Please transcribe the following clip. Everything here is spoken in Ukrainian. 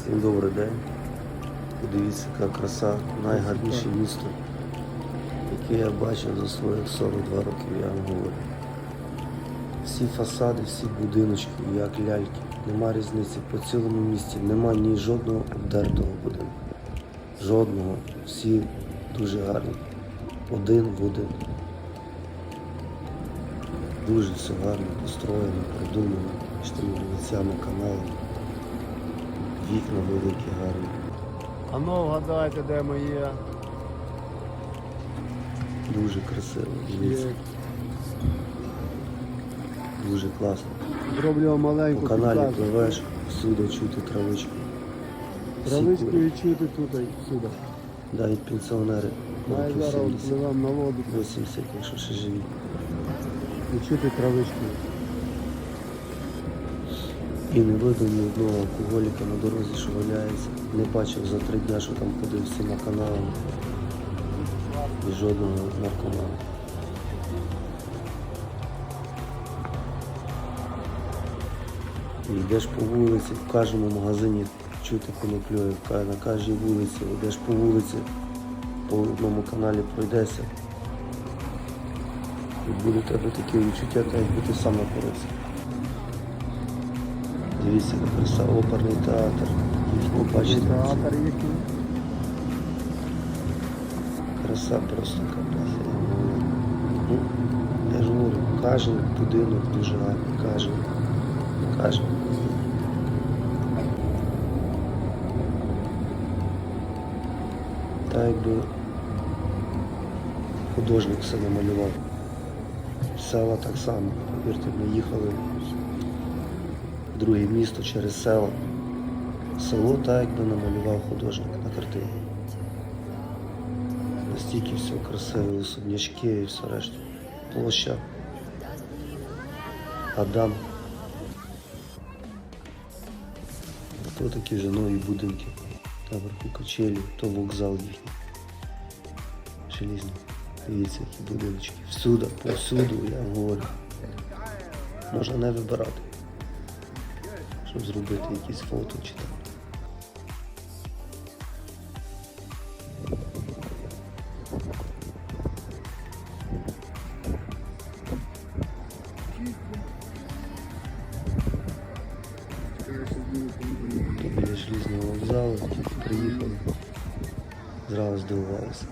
Всім добрий день. Подивіться, яка краса, найгарніше місто, яке я бачив за своїх 42 роки, я вам говорю. Всі фасади, всі будиночки, як ляльки. Нема різниці по цілому місті, нема ні жодного обдертого будинку. Жодного. Всі дуже гарні. Один в один. Дуже все гарно построєно, продумано, з тими вулицями, каналами. Вікна великі, гарні. А ну вгадайте, де моє. Дуже красиво. Дивіться, дуже класно. Зроблю маленьку По каналі підказку. пливеш, всюди чути травичку. Травичку і чути тут і сюди. Навіть пенсіонери Має зараз 70, впливам на воду 80, якщо ще живі. і чути травичку. І не видно ні одного алкоголіка на дорозі, що валяється. Не бачив за три дня, що там ходив всіма каналами. І жодного наркомана. Йдеш по вулиці, в кожному магазині чути коноплю, на кожній вулиці, йдеш по вулиці, по одному каналі пройдешся. І буде тебе таке відчуття, так якби ти сам напорився. Дивіться, яка краса, оперний театр. Їхній, Театр їхній. краса просто капець. Ну, я ж говорю, кожен будинок дуже гарний, кожен. Кожен. Так якби художник все намалював. Села так само. Повірте, ми їхали друге місто через село. Село так якби намалював художник на картині. Настільки все красиве, особнячки і все решта. Площа. Адам. То такі вже нові будинки. Наверху качелі, то вокзал їхній. Желізний. Дивіться, які будиночки. Всюди, повсюду, я говорю. Можна не вибирати, щоб зробити якісь фото чи. То біля желізного вокзалу, тільки приїхали. Зразу здивувалися.